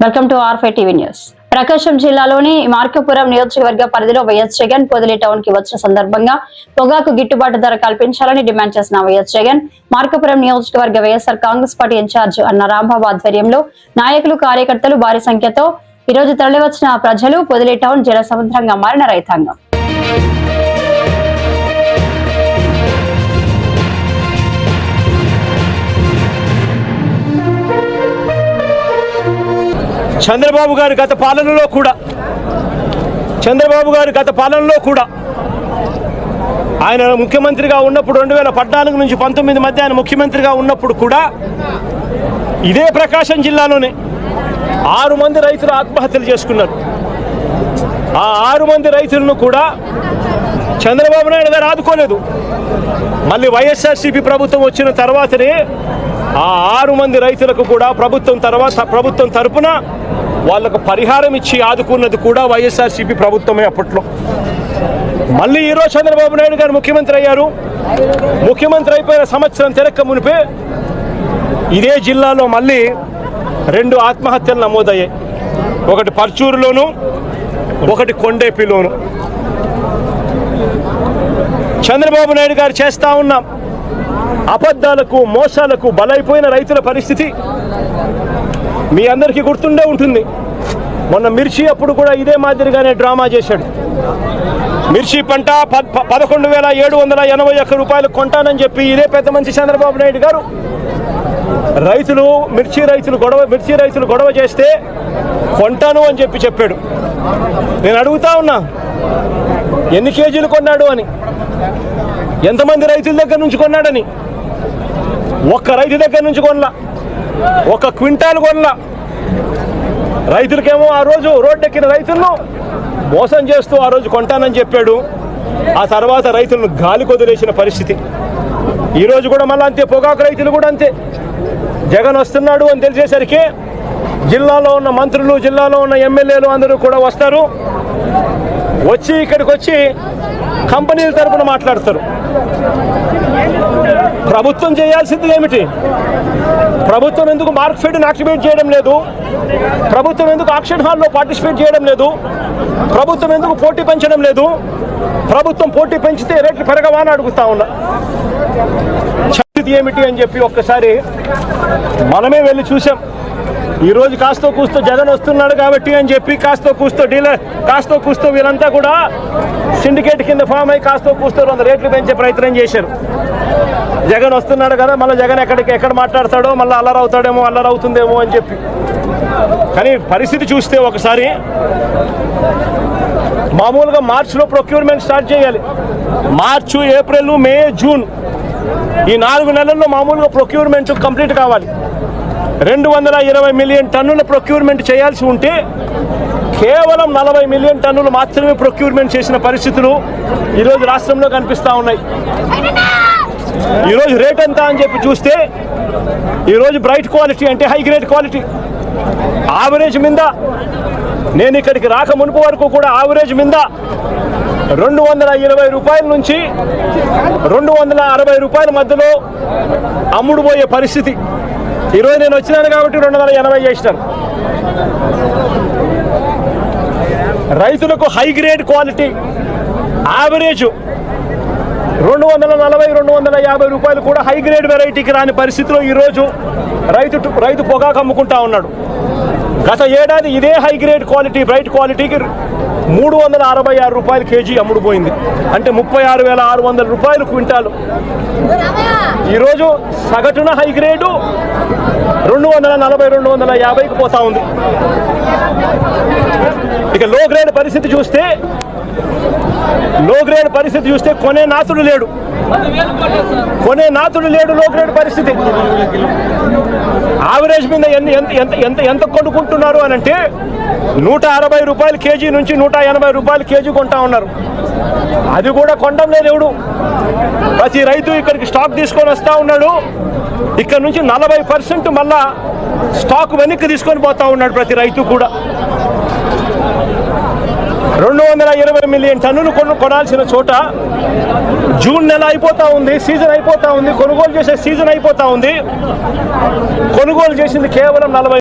Welcome to R five TV news. Prakasam జిల్లాలోని మార్కపురం నియోజకవర్గ పరిధిలో వైఎస్ జగన్ పొదిలి టౌన్కి వచ్చిన సందర్భంగా పొగాకు గిట్టుబాటు ధర కల్పించాలని డిమాండ్ చేసిన వైఎస్ జగన్ మార్కపురం నియోజకవర్గ వైఎస్ఆర్ కాంగ్రెస్ పార్టీ ఇన్ఛార్జ్ అన్న రాంబాబు ఆధ్వర్యంలో నాయకులు కార్యకర్తలు భారీ సంఖ్యతో ఈ రోజు తరలివచ్చిన ప్రజలు పొదిలి టౌన్ జల సముద్రంగా మారిన రైతాంగం. చంద్రబాబు గారి గత పాలనలో కూడా చంద్రబాబు గారి గత పాలనలో కూడా ఆయన ముఖ్యమంత్రిగా ఉన్నప్పుడు రెండు వేల పద్నాలుగు నుంచి పంతొమ్మిది మధ్య ఆయన ముఖ్యమంత్రిగా ఉన్నప్పుడు కూడా ఇదే ప్రకాశం జిల్లాలోనే ఆరు మంది రైతులు ఆత్మహత్యలు చేసుకున్నారు. ఆ ఆరు మంది రైతులను కూడా చంద్రబాబు నాయుడు గారు ఆదుకోలేదు. మళ్ళీ వైఎస్ఆర్సీపీ ప్రభుత్వం వచ్చిన తర్వాతనే ఆ ఆరు మంది రైతులకు కూడా ప్రభుత్వం తర్వాత ప్రభుత్వం తరపున వాళ్ళకు పరిహారం ఇచ్చి ఆదుకున్నది కూడా వైఎస్ఆర్సీపీ ప్రభుత్వమే అప్పట్లో. మళ్ళీ ఈరోజు చంద్రబాబు నాయుడు గారు ముఖ్యమంత్రి అయ్యారు. ముఖ్యమంత్రి అయిపోయిన సంవత్సరం తిరక్క మునిపే ఇదే జిల్లాలో మళ్ళీ రెండు ఆత్మహత్యలు నమోదయ్యాయి. ఒకటి పర్చూరులోను ఒకటి కొండేపిలోను చంద్రబాబు నాయుడు గారు చేస్తా ఉన్నాం. అబద్ధాలకు మోసాలకు బలైపోయిన రైతుల పరిస్థితి మీ అందరికీ గుర్తుండే ఉంటుంది. మొన్న మిర్చి అప్పుడు కూడా ఇదే మాదిరిగానే డ్రామా చేశాడు. మిర్చి పంట పదకొండు వేల ఏడు వందల ఎనభై ఒక్క రూపాయలు కొంటానని చెప్పి ఇదే పెద్ద మంచి చంద్రబాబు నాయుడు గారు రైతులు మిర్చి రైతులు గొడవ మిర్చి రైతులు గొడవ చేస్తే కొంటాను అని చెప్పి చెప్పాడు. నేను అడుగుతా ఉన్నా ఎన్ని కేజీలు కొన్నాడు అని? ఎంతమంది రైతుల దగ్గర నుంచి కొన్నాడని? ఒక్క రైతు దగ్గర నుంచి కొనలా ఒక క్వింటాల్ కొనలా రైతులకేమో ఆ రోజు రోడ్డెక్కిన రైతులను మోసం చేస్తూ ఆ రోజు కొంటానని చెప్పాడు. ఆ తర్వాత రైతులను గాలి కొదిలేసిన పరిస్థితి. ఈరోజు కూడా మళ్ళీ అంతే పొగాకు రైతులు కూడా అంతే. జగన్ వస్తున్నాడు అని తెలిసేసరికి జిల్లాలో ఉన్న మంత్రులు జిల్లాలో ఉన్న ఎమ్మెల్యేలు అందరూ కూడా వస్తారు. వచ్చి ఇక్కడికి వచ్చి కంపెనీల తరపున మాట్లాడతారు. ప్రభుత్వం చేయాల్సింది ఏమిటి? ప్రభుత్వం ఎందుకు మార్క్ ఫీడ్ని యాక్టివేట్ చేయడం లేదు? ప్రభుత్వం ఎందుకు ఆక్షన్ హాల్లో పార్టిసిపేట్ చేయడం లేదు? ప్రభుత్వం ఎందుకు పోటీ పెంచడం లేదు? ప్రభుత్వం పోటీ పెంచితే రేట్లు పెరగవా అని అడుగుతా ఉన్నా. పరిస్థితి ఏమిటి అని చెప్పి ఒక్కసారి మనమే వెళ్ళి చూసాం. ఈరోజు కాస్తో కూస్తో జగన్ వస్తున్నాడు కాబట్టి అని చెప్పి కాస్తో కూస్తో డీలర్ కాస్తో కూస్తో వీళ్ళంతా కూడా సిండికేట్ కింద ఫామ్ అయ్యి కాస్తో కూస్తో వంద రేట్లు పెంచే ప్రయత్నం చేశారు. జగన్ వస్తున్నాడు కదా మళ్ళీ జగన్ ఎక్కడికి ఎక్కడ మాట్లాడతాడో మళ్ళీ అల్లరి అవుతాడేమో అల్లరి అవుతుందేమో అని చెప్పి. కానీ పరిస్థితి చూస్తే ఒకసారి మామూలుగా మార్చిలో ప్రొక్యూర్మెంట్ స్టార్ట్ చేయాలి. మార్చు ఏప్రిల్ మే జూన్ ఈ నాలుగు నెలల్లో మామూలుగా ప్రొక్యూర్మెంట్ కంప్లీట్ కావాలి. రెండు వందల ఇరవై మిలియన్ టన్నుల ప్రొక్యూర్మెంట్ చేయాల్సి ఉంటే కేవలం నలభై మిలియన్ టన్నులు మాత్రమే ప్రొక్యూర్మెంట్ చేసిన పరిస్థితులు ఈరోజు రాష్ట్రంలో కనిపిస్తూ ఉన్నాయి. ఈరోజు రేట్ ఎంత అని చెప్పి చూస్తే ఈరోజు బ్రైట్ క్వాలిటీ అంటే హై గ్రేడ్ క్వాలిటీ. ఆవరేజ్ మీద నేను ఇక్కడికి రాక మునుపు వరకు కూడా ఆవరేజ్ మీద రెండు వందల ఇరవై రూపాయల నుంచి రెండు వందల అరవై రూపాయల మధ్యలో అమ్ముడుపోయే పరిస్థితి. ఈరోజు నేను వచ్చినాను కాబట్టి రెండు వందల ఎనభై చేసినాను. రైతులకు హై గ్రేడ్ క్వాలిటీ యావరేజ్ రెండు వందల నలభై రెండు వందల యాభై రూపాయలు కూడా హై గ్రేడ్ వెరైటీకి రాని పరిస్థితిలో ఈరోజు రైతు రైతు పొగాకు అమ్ముకుంటా ఉన్నాడు. గత ఏడాది ఇదే హై గ్రేడ్ క్వాలిటీ బ్రైట్ క్వాలిటీకి మూడు వందల అరవై ఆరు రూపాయలు కేజీ అమ్ముడుపోయింది. అంటే ముప్పై ఆరు వేల ఆరు వందల రూపాయలు క్వింటాలు. ఈరోజు సగటున హై గ్రేడు రెండు వందల నలభై రెండు వందల యాభైకి పోతా ఉంది. ఇక లో గ్రేడ్ పరిస్థితి చూస్తే లో గ్రేడ్ పరిస్థితి చూస్తే కొనే నాథుడు లేడు. కొనే నాథుడు లేడు లో గ్రేడ్ పరిస్థితి. ఆవరేజ్ మీద ఎన్ని ఎంత ఎంత ఎంత ఎంత కొనుక్కుంటున్నారు అని అంటే నూట అరవై రూపాయలు కేజీ నుంచి నూట ఎనభై రూపాయలు కేజీ కొంటా ఉన్నారు. అది కూడా కొండం లేదు ఎవడు. ప్రతి రైతు ఇక్కడికి స్టాక్ తీసుకొని వస్తూ ఉన్నాడు. ఇక్కడ నుంచి నలభై పర్సెంట్ మళ్ళా స్టాక్ వెనక్కి తీసుకొని పోతా ఉన్నాడు ప్రతి రైతు కూడా. రెండు వందల ఇరవై మిలియన్ టన్నులు కొను కొనాల్సిన చోట జూన్ నెల అయిపోతా ఉంది సీజన్ అయిపోతా ఉంది కొనుగోలు చేసే సీజన్ అయిపోతా ఉంది. కొనుగోలు చేసింది కేవలం నలభై